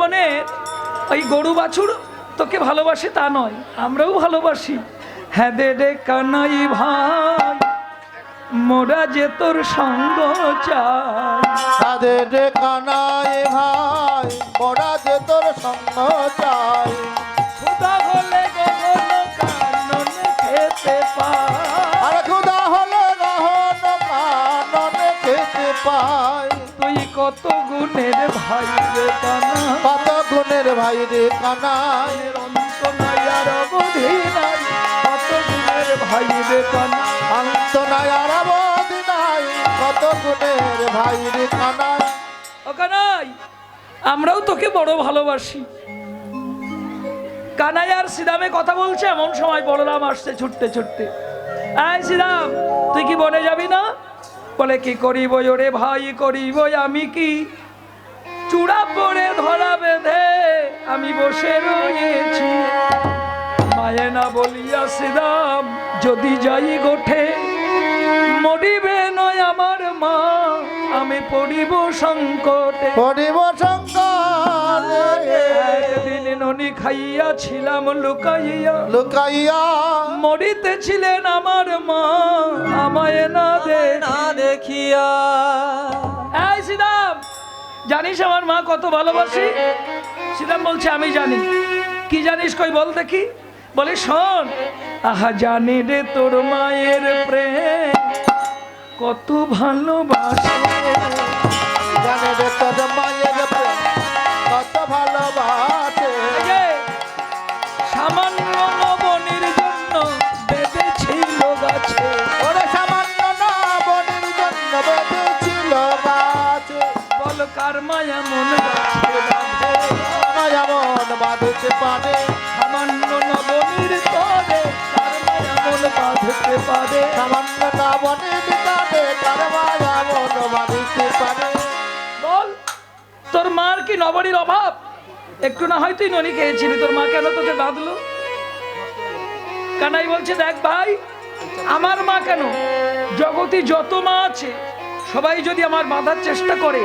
বৃন্দাবনের ওই গরু বাছুর তোকে ভালোবাসে তা নয় আমরাও ভালোবাসি। হ্যাঁ দে রে কানাই ভাই মোরা যে তোর সঙ্গ চাই। রে কানাই ভাই মোরা যে তোর সঙ্গ চাই। ক্ষুধা হলে গগন কানন খেতে পাই আর খুদা হলে কানন খেতে কত গুণের ভাই রে কানা। কত গুণের ভাই রে কানাই অন্ত নাই আর অবধি নাই কত গুণের ভাই রে কানা। অন্ত নাই আর অবধি নাই কত গুণের ভাই রে কানাই ও কানাই আমরাও তোকে বড় ভালোবাসি। কানাই আর সিদামে কথা বলছে এমন সময় বলরাম আসছে ছুটতে ছুটতে। আয় সিদাম তুই কি বনে যাবি না? বলে কি করিব? ওরে ভাই, করিব আমি কি? চূড়া পরে ধরা বেঁধে আমি বসে রয়েছি। মায়ে না বলিয়া সিদাম যদি যাই গোঠে, মরিবে নয় আমার মা, আমি পড়িব সংকটে। পড়িব শঙ্কর একদিন ননি খাইয়াছিলাম লুকাইয়া। লুকাইয়া। মরিতেছিলেন আমার মা আমায় না দে না দেখিয়া। এই সিদাম জানিস আমার মা কত ভালোবাসি? সিদাম বলছে আমি জানি। কি জানিস কই বল দেখি। বলে শোন। আহা জানি রে তোর মায়ের প্রেম। কত ভালোবাসে। জানে রে তোর মায়ের তরে মার কি নবনীর অভাব? একটু না হয় তুই ননি খেয়েছিলি, তোর মা কেন তোকে বাঁধলো? কানাই বলছে, দেখ ভাই, আমার মা কেন? জগতে যত মা আছে, সবাই যদি আমার বাঁধার চেষ্টা করে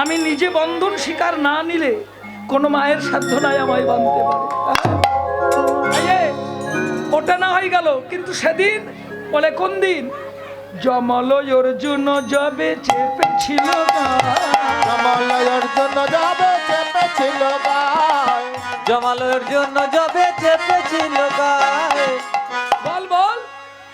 আমি নিজে বন্ধন শিকার না নিলে কোনো মায়ের সাধ্য নাই আমায় বাঁধতে পারে। ওটা না হয়ে গেল কিন্তু সেদিন বলে কোন দিন? জমল অর্জুন জবে চেপেছিল যাবে চেপেছিল গায় জমালয়ের জন্য যবে চেপেছিল গায়ে বল বল।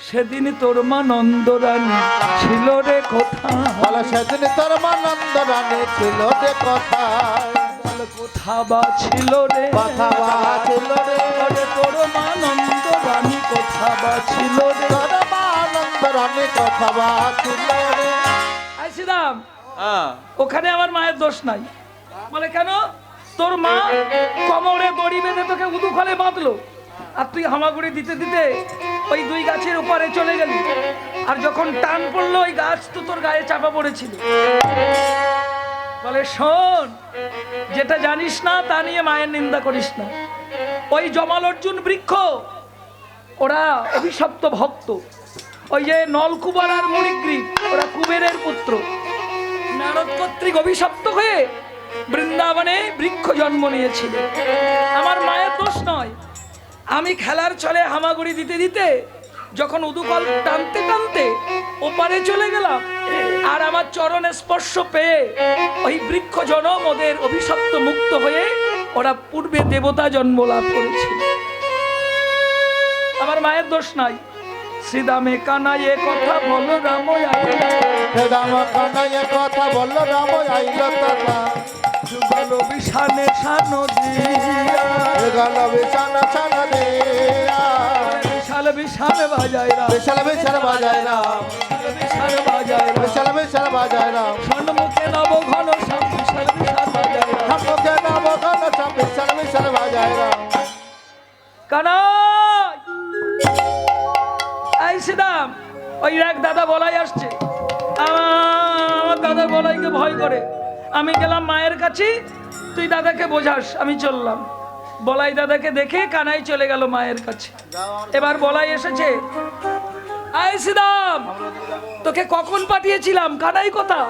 সেদিন তোর মা নন্দরানী ছিল রে কোথা বলে সেদিন তোর মানন্দ রানী ছিল কথায়? বল কোথা বা ছিল রে? কথা বাছিল রে? তোর মা নন্দরানী কোথা বা ছিল রে? তোর মানন্দ রানী কথা বাছিল রে? আইসিলাম হ্যাঁ। ওখানে আমার মায়ের দোষ নাই। বলে কেন? তোর মা কমরে দড়ি বেঁধে তোকে উদু খলে বাঁধলো। আর তুই হামাগুড়ি দিতে দিতে ওই দুই গাছের উপরে চলে গেলি। আর যখন টান পড়ল, ওই গাছ তো তোর গায়ে চাপা পড়েছিল। বলে, শোন, যেটা জানিস না, তা নিয়ে মায়ের নিন্দা করিস না। ওই জমাল অর্জুন বৃক্ষ, ওরা অভিশপ্ত ভক্ত। ওই যে নলকুবার আর মণিগ্রীব ওরা কুবেরের পুত্র। নারদ কর্তৃক অভিশপ্ত হয়ে বৃন্দাবনে বৃক্ষ জন্ম নিয়েছিল। আমার মায়ের দোষ নয়। আমি খেলার চলে হামাগুড়ি দিতে দিতে, যখন উদুকল টানতে টানতে ওপারে চলে গেলাম, আর আমার চরণে স্পর্শ পেয়ে ওই বৃক্ষ জনম ওদের অভিশপ্ত মুক্ত হয়ে ওরা পূর্বে দেবতা জন্ম লাভ করেছিল। আমার মায়ের দোষ নাই। শ্রীদামে কানাই এ কথা বলো রাম কানাইয়ে কথা বলল রাম যুগল বিশানে সানো দিয়া। গেল বিছানা ছানা দিয়া। বিশাল বিশাল বাজায় রাম। বিশাল বিশাল বাজায় রাম। বিশাল বাজায় রাম। বিশাল বিশাল বাজায় রাম। সন্মুখে নব ঘন সব বিশাল বিশাল বাজায় রাম। ঠাকুরকে নাম গান সব বিশাল বিশাল বাজায় রাম। কানাই এই সিদাম ওই এক দাদা বলাই আসছে। আমার দাদা বলাইকে ভয় করে। আমি গেলাম মায়ের কাছে, তুই দাদাকে বোঝাস, আমি চললাম। বলাই দাদাকে দেখে কানাই চলে গেল মায়ের কাছে। এবার বলাই এসেছে তোকে কখন পাঠিয়েছিলাম? কানাই কথা?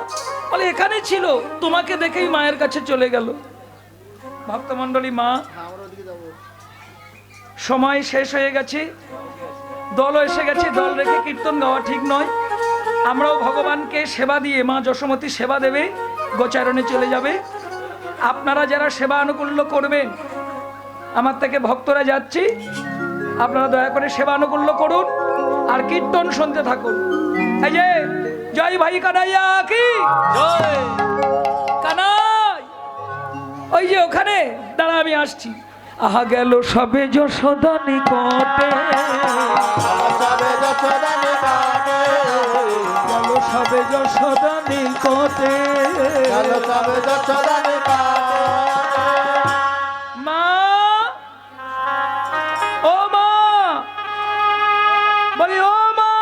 বলে, এখানে ছিল, তোমাকে দেখেই মায়ের কাছে চলে গেল। ভক্তমণ্ডলী মা, সময় শেষ হয়ে গেছে, দলও এসে গেছে, দল রেখে কীর্তন গাওয়া ঠিক নয়। আমরাও ভগবানকে সেবা দিয়ে মা যশোমতী সেবা দেবে গোচারণে চলে যাবে। আপনারা যারা সেবা আনুকূল্য করবেন আমার থেকে ভক্তরা যাচ্ছি আপনারা দয়া করে সেবা আনুকূল্য করুন আর কীর্তন শুনতে থাকুন। এই যে জয় ভাই কানাইয়া কি? কানাই! ওই যে ওখানে দাঁড়া আমি আসছি। আহা গেল সবে যশোদা নিকটে সবে যশোদা নিকটে গেল সবে যশোদা মা! ও মা! বলি ও মা!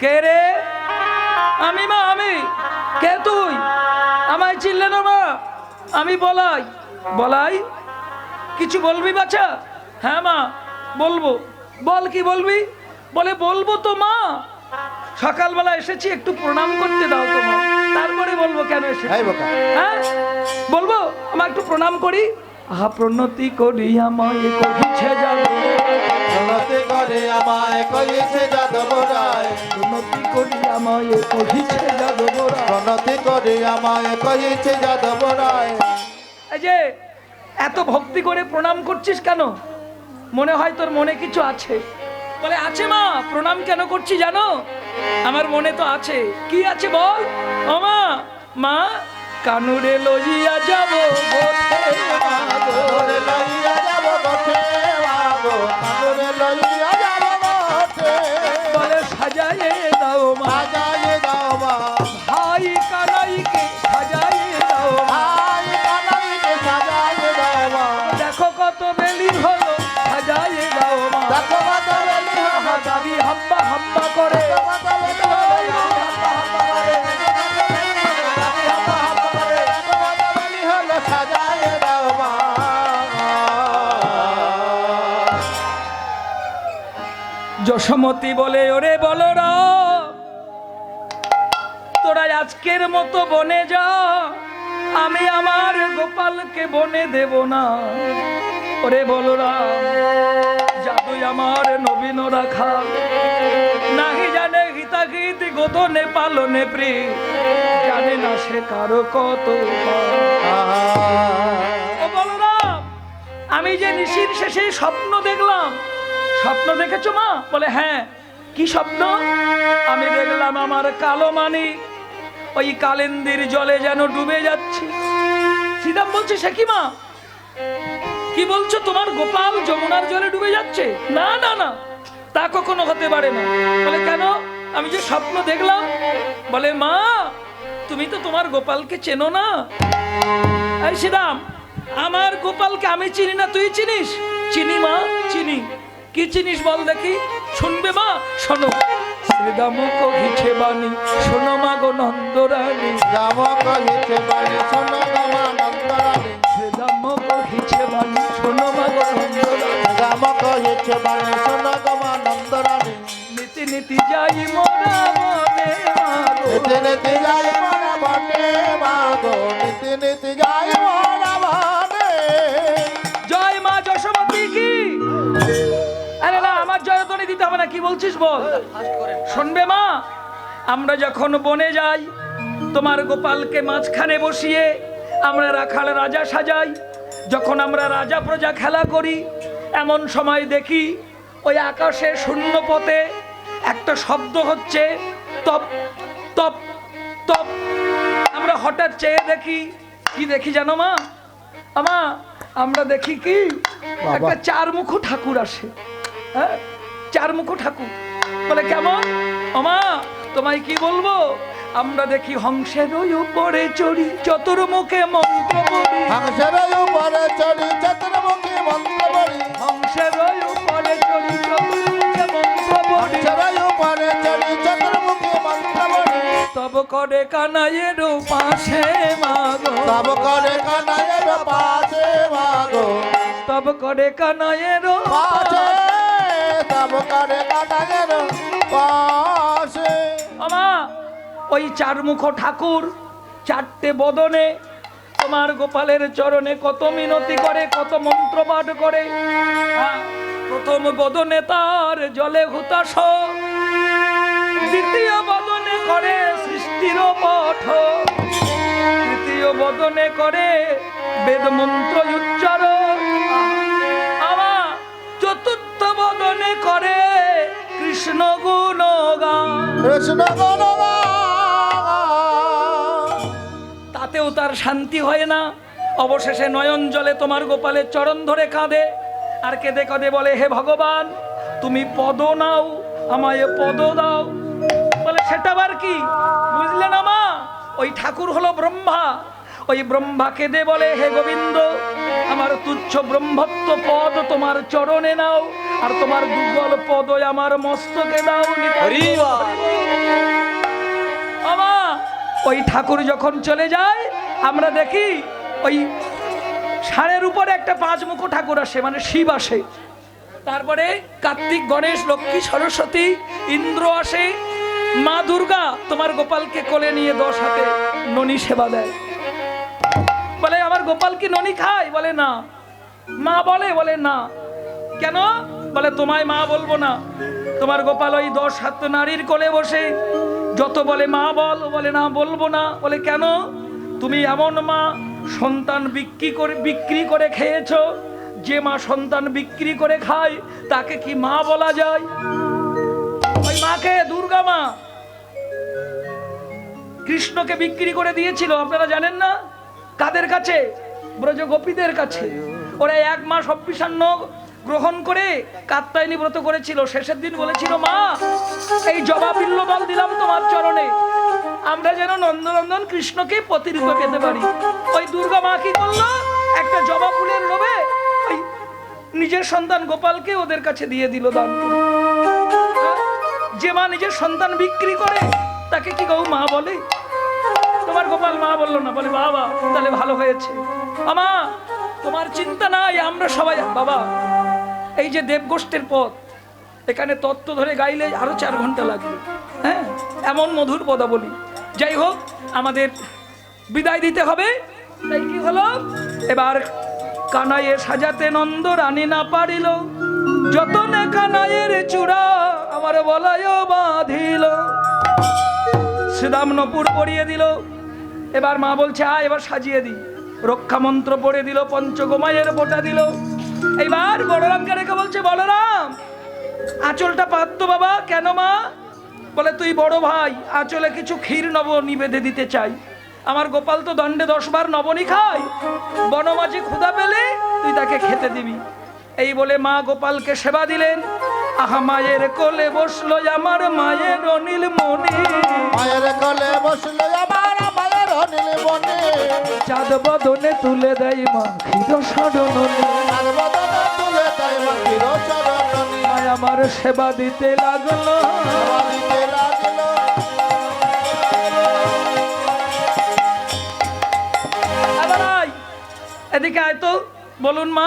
কে রে? আমি মা আমি। কে তুই? আমায় চিনলে না মা? আমি বলাই। বলাই? কিছু বলবি বাচ্চা হ্যাঁ মা বলব। বল কি বলবি? বলে বলব তো মা। সকালবেলা এসেছি একটু প্রণাম করতে দাও তোমার তারপরে বলব কেন এসেছি? হ্যাঁ? বলব আমার একটু প্রণাম করি। আহা প্রণতি করি আমায় কহিছে যাবে প্রণতি করে আমায় কইছে যাদব রায়। প্রণতি করি আমায় যাবে প্রণতি করে আমায় যাদব রায়। এই যে এত ভক্তি করে প্রণাম করছিস কেন? মনে হয় তোর মনে কিছু আছে। বলে আছে মা প্রণাম কেন করছি জানো? আমার মনে তো আছে। কি আছে বল? মা মা কানুরে লইয়া যাব বলে সাজায়ে দাও মা সাজায়ে দাও মা ভাই কানাইকে সাজায়ে দাও ভাই কানাইকে সাজায়ে দাও দেখো কত বেলি হলো। যশোমতী বলে, ওরে বলরা তোরা আজকের মতো বনে যা, আমি আমার গোপালকে বনে দেব না। ওরে বলরা জাদুই আমার নবীন রাখা। নাহি জানে হিতাগীত গোদনে পালনে প্রি জানে না সে কারও কত আমি যে নিশির শেষে স্বপ্ন দেখলাম স্বপ্ন দেখেছ মা? বলে হ্যাঁ। কি স্বপ্ন? আমি দেখলাম আমার কালো মানি। ওই কালেন্দির জলে যেন ডুবে যাচ্ছে। সীতাম বলছে, সে কি মা? কি বলছো? তোমার গোপাল যমুনার জলে ডুবে যাচ্ছে? না না না, তা কখনো হতে পারে না। বলে, কেন? আমি যে স্বপ্ন দেখলাম। বলে, মা, তুমি তো তোমার গোপালকে চেনো না। এই আমার গোপালকে আমি চিনি না। তুই চিনিস? চিনি মা, চিনি। কি চিনিস বল দেখি? শুনবে মা? শোনো। শ্রীরাম কহিছে বাণী শোনো মা গো নন্দরানী। যাব কহিছে বাড়ি শোনো গমা নন্দরানী। শ্রীরাম কহিছে বাণী শোনো মা গো নন্দরানী। রাম কহিছে বাণী শোনো গমা নন্দরানী। নীতি নীতি যাই মোরা মনে মাগো নীতি নীতি যাই মোরা বটে মাগো নীতি নীতি যাই মোরা বলছিস বল? শুনবে মা? আমরা যখন বনে যাই তোমার গোপালকে মাঝখানে বসিয়ে আমরা রাখাল রাজা সাজাই। যখন আমরা রাজা প্রজা খেলা করি এমন সময় দেখি ওই আকাশে শূন্য পথে একটা শব্দ হচ্ছে তপ তপ তপ। আমরা হঠাৎ চেয়ে দেখি কি দেখি জানো মা? আমা আমরা দেখি কি? একটা চার মুখো ঠাকুর আসে। হ্যাঁ? চার মুখো ঠাকুর। বলে কেমন? আমা তোমায় কি বলব? আমরা দেখি হংসের উপরে চড়ি চতুর্মুখে মন্ত্র পড়ি হাংসের উপরে চড়ি চতুর্মুখী মন্ত্র বড়ি হংসের উপরে চড়ি চতুর্মুখে মন্ত্র পড়ি হাংসের উপরে চড়ি চতুর্মুখী মন্ত্র বড়ি তব করে কানাইয়ের পাশে মাগো। সব করে কানায়ের পাশে মাগো। তব করে কানাইয়ের পাশে ওই চার মুখো ঠাকুর চারটে বদনে ও আমার গোপালের চরণে কত মিনতি করে কত মন্ত্র পাঠ করে। হ্যাঁ, প্রথম বদনে তার জলে হুতাশ। দ্বিতীয় বদনে করে সৃষ্টির পঠ তৃতীয় বদনে করে বেদ মন্ত্র উচ্চারণ বদনে করে কৃষ্ণ গুণগান। কৃষ্ণ গুণগান। তাতেও তার শান্তি হয় না। অবশেষে নয়ন জলে তোমার গোপালের চরণ ধরে কাঁদে। আর কেঁদে কাঁদে বলে হে ভগবান তুমি পদ নাও আমায় পদ দাও। বলে সেটা আবার কি? বুঝলে না মা? ওই ঠাকুর হলো ব্রহ্মা। ওই ব্রহ্মা কেঁদে বলে হে গোবিন্দ আমার তুচ্ছ ব্রহ্মত্ব পদ তোমার চরণে নাও। আর তোমার দুর্বল পদ আমার মস্তকে দাও হরি বল। ওই ঠাকুর যখন চলে যায় আমরা দেখি ওই ষাঁড়ের উপরে একটা পাঁচ মুখো ঠাকুর আসে মানে শিব আসে। তারপরে কার্তিক গণেশ লক্ষ্মী সরস্বতী ইন্দ্র আসে। মা দুর্গা তোমার গোপালকে কোলে নিয়ে দশ হাতে ননি সেবা দেয়। বলে আমার গোপাল কি ননি খায়? বলে না। মা বলে বলে না। কেন? বলে, তোমায় মা বলব না। তোমার গোপাল ওই দশ হাত নারীর কোলে বসে। যত বলে মা বল বলে না, বলব না। বলে, কেন? তুমি এমন মা সন্তান বিক্রি করে বিক্রি করে খেয়েছো। যে মা সন্তান বিক্রি করে খায়, তাকে কি মা বলা যায়? ওই মাকে, দুর্গা মা, কৃষ্ণকে বিক্রি করে দিয়েছিল, আপনারা জানেন না? কাদের কাছে? ব্রজ গোপীদের কাছে। ওরা এক মাস অপিসান্ন গ্রহণ করে কাত্তায়নী ব্রত করেছিল। শেষের দিন বলেছিল, মা, এই জবা বিল্লবাল দিলাম তোমার চরণে। আমরা যেন নন্দনন্দন কৃষ্ণকে প্রতিরূপে পেতে পারি। ওই দুর্গা মা কি করল একটা জবা ফুলের লোভে ওই নিজের সন্তান গোপালকে ওদের কাছে দিয়ে দিল দান যে মা নিজের সন্তান বিক্রি করে, তাকে কি গৌ মা বলে? তোমার গোপাল মা বলল না, বলে, বাবা, তাহলে ভালো হয়েছে। আমা তোমার চিন্তা নাই, আমরা সবাই, বাবা এই যে দেবগোষ্ঠের পথ, এখানে তত্ত্ব ধরে গাইলে আরও চার ঘণ্টা লাগবে। হ্যাঁ? এমন মধুর পদাবলী। যাই হোক, আমাদের বিদায় দিতে হবে। তাই কি হলো? এবার কানাইয়ে সাজাতে নন্দ রানী না পারিল। যতনে কানাইয়ের চূড়া আমার বলায় বাঁধিল। শ্রীদামনপুর পরিয়ে দিল। এবার মা বলছে আ এবার সাজিয়ে দিই। রক্ষা মন্ত্র পড়ে দিল, পঞ্চগোমায়ের বোটা দিল। এইবার বলরামকে রেখে বলছে, বলরাম, আঁচলটা পাততো বাবা, কেন মা? বলে, তুই বড় ভাই, আঁচলে কিছু ক্ষীর নব নিবেদে দিতে চাই। আমার গোপাল তো দণ্ডে দশবার নবনী খায়। বনমাঝি ক্ষুধা পেলে, তুই তাকে খেতে দিবি। এই বলে মা গোপালকে সেবা দিলেন। আহা, মায়ের কোলে বসল আমার মায়ের অনিল মনে। মায়ের কোলে বসল আমার বনে। চাঁদ বদনে তুলে দেয় মা ক্ষীর বদনে তুলে দেয় মায় আমার সেবা দিতে লাগল। এদিকে আয় তো বলুন মা।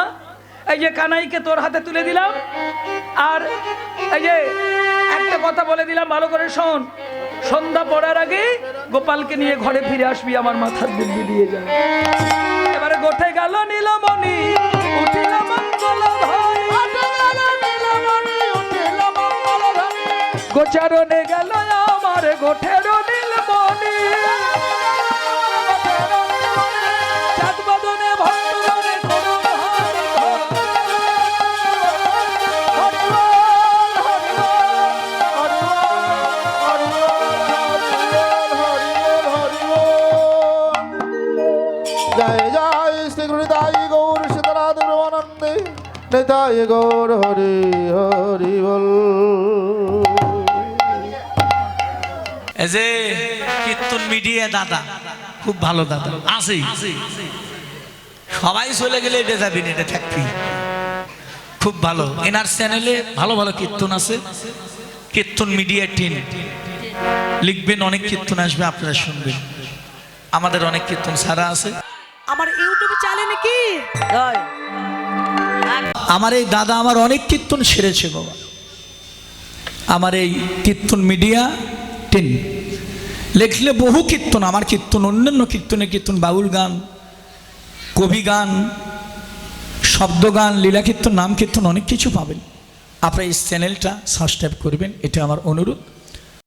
এই যে কানাইকে তোর হাতে তুলে দিলাম, আর এই যে একটা কথা বলে দিলাম, ভালো করে শোন। সন্ধ্যা পড়ার আগে গোপালকে নিয়ে ঘরে ফিরে আসবি, আমার মাথার বুদ্ধি দিয়ে যা। এবারে গোঠে গেল নীলমণি গোচারণে গেল আমার গোঠের নিতাই গৌর হরি হরি বল। যে কীর্তন মিডিয়া দাদা খুব ভালো দাদা আছে সবাই চলে গেলে এটা যাবি না এটা থাকবি। খুব ভালো। এনার চ্যানেলে ভালো ভালো কীর্তন আছে। কীর্তন মিডিয়া টিম লিখবেন অনেক কীর্তন আসবে আপনারা শুনবেন। আমাদের অনেক কীর্তন সারা আছে। আমার ইউটিউব চ্যানেলে কি? আমার এই দাদা আমার অনেক কীর্তন সেরেছে বাবা। আমার এই কীর্তন মিডিয়া টিন। লেখলে বহু কীর্তন, আমার কীর্তন, অন্যান্য কীর্তনে কীর্তন, বাউল গান, কবি গান শব্দগান লীলা কীর্তন, নাম কীর্তন, অনেক কিছু পাবেন। আপনার এই চ্যানেলটা সাবস্ক্রাইব করবেন, এটা আমার অনুরোধ।